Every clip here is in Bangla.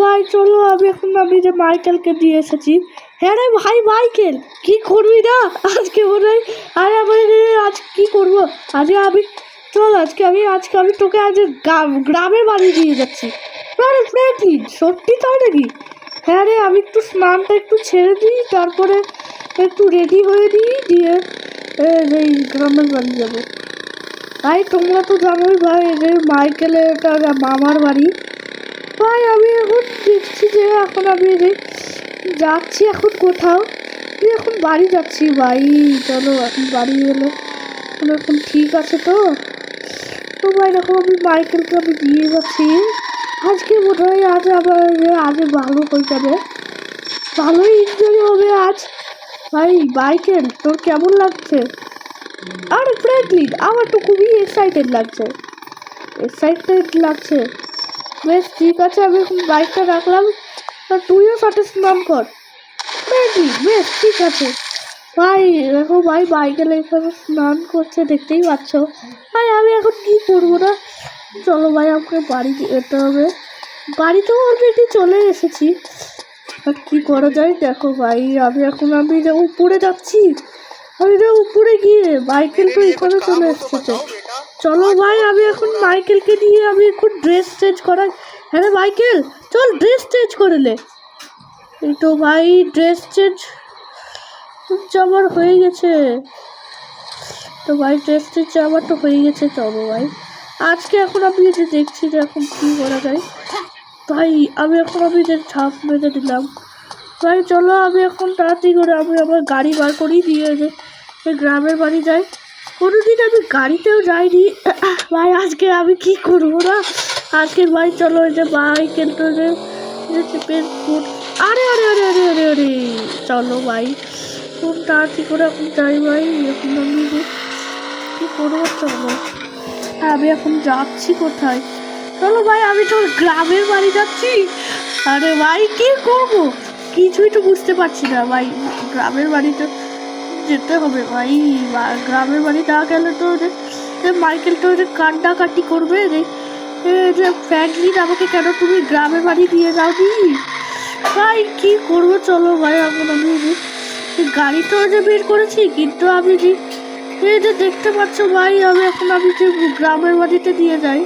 ভাই, চলো, আমি এখন আমি যে মাইকেলকে দিয়ে এসেছি। হ্যাঁ রে ভাই, মাইকেল, কি করবি না আজকে মনে হয়, আরে আমি আজ কি করব? আজকে আমি, চল, আজকে আমি আজকে আমি তোকে আজ গ্রাম- বাড়ি দিয়ে যাচ্ছি। আরে সত্যি তাই নাকি? হ্যাঁ রে, আমি একটু স্নানটা একটু ছেড়ে দিই, তারপরে একটু রেডি হয়ে দিই দিয়ে এই গ্রামের বাড়ি যাব। ভাই তোমরা তো জানোই ভাই, যে মাইকেলের এটা মামার বাড়ি। ভাই, আমি এখন দেখছি যে এখন আমি যাচ্ছি এখন কোথাও। আমি এখন বাড়ি যাচ্ছি ভাই, চলো এখন বাড়ি এলো। এখন ঠিক আছে তো? তো ভাই, দেখো আমি মাইকেলকে আমি দিয়ে যাচ্ছি। আজকে বোধ হয় আজ আবার আজ ভালো হয়ে যাবে। ভালোই এনজয় হবে আজ। ভাই, মাইকেল, তোর কেমন লাগছে? আরে ফ্র্যাঙ্কলিন আমার তো খুবই এক্সাইটেড লাগছে। এক্সাইটেড লাগছে। বেশ, ঠিক আছে, আমি এখন বাইকটা রাখলাম। আর তুইও সাথে স্নান কর। ফ্র্যাঙ্কলিন বেশ, ঠিক আছে। ভাই, দেখো ভাই, বাইকে এখানে স্নান করছে, দেখতেই পাচ্ছ। ভাই, আমি এখন কি করব না? চলো ভাই, আমাকে বাড়ি যেতে হবে। বাড়িতেও অলরেডি চলে এসেছি। আর কি করা যায়? দেখো ভাই, আমি এখন, আমি উপরে যাচ্ছি, আমি উপরে গিয়ে মাইকেল তো এখানে চলে এসেছে। চলো ভাই আমি এখন মাইকেলকে নিয়ে আমি এখন ড্রেস চেঞ্জ করাই। হ্যাঁ রে মাইকেল চল ড্রেস চেঞ্জ করে নে। এই তো ভাই ড্রেস চেঞ্জ আমার হয়ে গেছে। তো ভাই ড্রেস চেঞ্জ আমার তো হয়ে গেছে চলো ভাই। আজকে এখন আমি যে দেখছি যে এখন কী করা যায়। ভাই আমি এখন আমি যে ছাপ মেরে দিলাম। ভাই চলো আমি এখন তাড়াতাড়ি করে আমি আমার গাড়ি বার করি দিয়ে যে এই গ্রামের বাড়ি যাই। কোনোদিন আমি গাড়িতেও যাইনি। ভাই, আজকে আমি কি করব না? আজকে ভাই, চলো যে ভাই, কিন্তু যে আরে আরে আরে আরে আরে আরে। চলো ভাই, খুব তাড়াতাড়ি করে এখন যাই ভাই, এখন আমি কী করব, চলো। হ্যাঁ আমি এখন যাচ্ছি কোথায়? চলো ভাই, আমি তো গ্রামের বাড়ি যাচ্ছি। আরে ভাই, কি করব? কিছুই তো বুঝতে পারছি না ভাই, গ্রামের বাড়িতে যেতে হবে ভাই। গ্রামের বাড়ি না গেলে তো যে মাইকেল তো যে কান্নাকাটি করবে রে। যে ফ্র্যাঙ্কলিন আমাকে কেন তুমি গ্রামের বাড়ি দিয়ে নি ভাই, কি করব চলো ভাই এখন আমি গাড়ি তো যে বের করেছি, কিন্তু আমি যে এই যে দেখতে পাচ্ছ ভাই, আমি এখন আমি যে গ্রামের বাড়িতে দিয়ে যাই।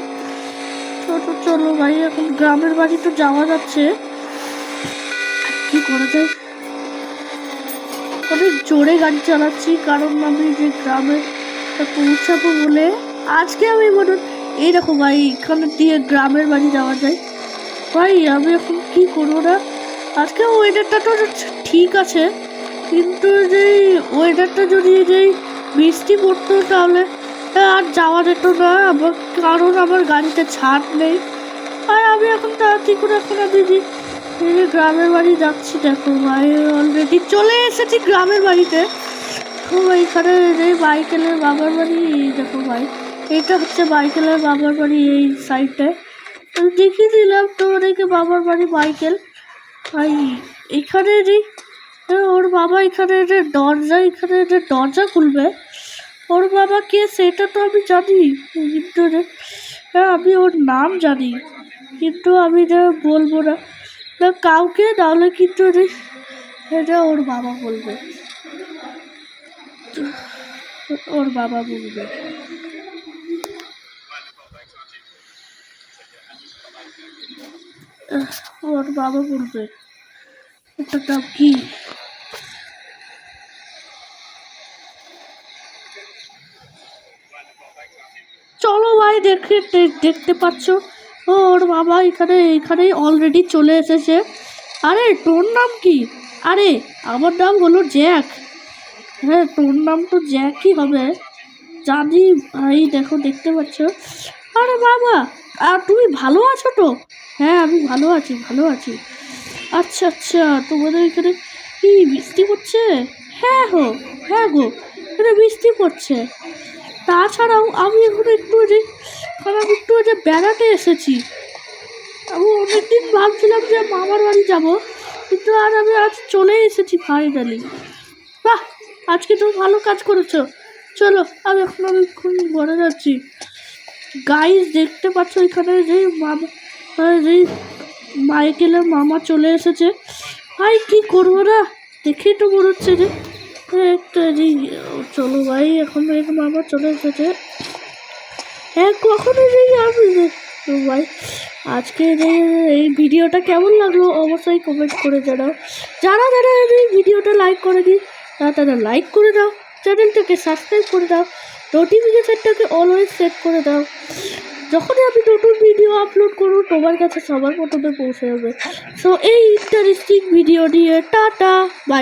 চলো চলো ভাই, এখন গ্রামের বাড়ি তো যাওয়া যাচ্ছে। কি করা যায়? অনেক জোরে গাড়ি চালাচ্ছি, কারণ আমি যে গ্রামে পৌঁছাবো বলে আজকে আমি মনে এই দেখো ভাই, এখানে দিয়ে গ্রামের বাড়ি যাওয়া যায়। ভাই, আমি এখন কি করব না? আজকে ওয়েদারটা তো ঠিক আছে, কিন্তু যে ওয়েদারটা যদি যে বৃষ্টি পড়তো তাহলে আর যাওয়া যেত না, আমার কারণ আমার গাড়িতে ছাদ নেই। আর আমি এখন তাড়াতাড়ি করে এখন আমি এই গ্রামের বাড়ি যাচ্ছি দেখো ভাই অলরেডি চলে এসেছি গ্রামের বাড়িতে। তো এইখানে যে বাইকেলের বাবার বাড়ি দেখো ভাই এটা হচ্ছে বাইকেলের বাবার বাড়ি এই সাইডটায় দেখিয়ে দিলাম তোমাদেরকে বাবার বাড়ি বাইকেল। ভাই এখানে যে এ, ওর বাবা এখানে যে দরজা এখানে যে দরজা খুলবে ওর বাবা কে সেটা তো আমি জানি কিন্তু হ্যাঁ আমি ওর নাম জানি কিন্তু আমি যে বলব না। না, কাউকে নাহলে কিন্তু এটা ওর বাবা বলবে। ওর বাবা বলবে। ওর বাবা বলবে এটার নাম কি? চলো ভাই, দেখে, দেখতে পাচ্ছ? ওর বাবা এখানে, এখানেই অলরেডি চলে এসেছে। আরে, তোর নাম কি? আরে, আমার নাম হলো জ্যাক। হ্যাঁ তোর নাম তো জ্যাকই হবে। জানি, ভাই, দেখো, দেখতে পাচ্ছ। আরে বাবা, আর তুমি ভালো আছো তো? হ্যাঁ আমি ভালো আছি ভালো আছি। আচ্ছা আচ্ছা তোমাদের এখানে কি বৃষ্টি পড়ছে? হ্যাঁ হো হ্যাঁ গো, এখানে বৃষ্টি পড়ছে। তাছাড়াও আমি এখন একটু কারণ একটু যে বেড়াতে এসেছি। আমি অনেকদিন ভাবছিলাম যে মামার বাড়ি যাব কিন্তু আর আমি আজ চলে এসেছি ফাইনালি বাহ আজকে তুমি ভালো কাজ করেছ। চলো আমি এখন আমি ঘরে যাচ্ছি। গাইজ দেখতে পাচ্ছ এখানে যে মামা আহ, যে মাইকেলের মামা চলে এসেছে। ভাই কি করব না দেখেই তো মনে হচ্ছে যে একটা যে চলো ভাই এখন মামা চলে এসেছে। হ্যাঁ কখনো যে তো ভাই আজকে এই ভিডিওটা কেমন লাগল অবশ্যই কমেন্ট করে জানাও। যারা যারা এই ভিডিওটা লাইক করে দিই তারা তারা লাইক করে দাও চ্যানেলটাকে সাবস্ক্রাইব করে দাও নোটিফিকেশানটাকে অলওয়েজ সেট করে দাও। যখনই আমি নতুন ভিডিও আপলোড করব, তোমার কাছে সবার প্রথমে পৌঁছে যাবে। সো এই ইন্টারেস্টিং ভিডিও নিয়ে, টাটা বাই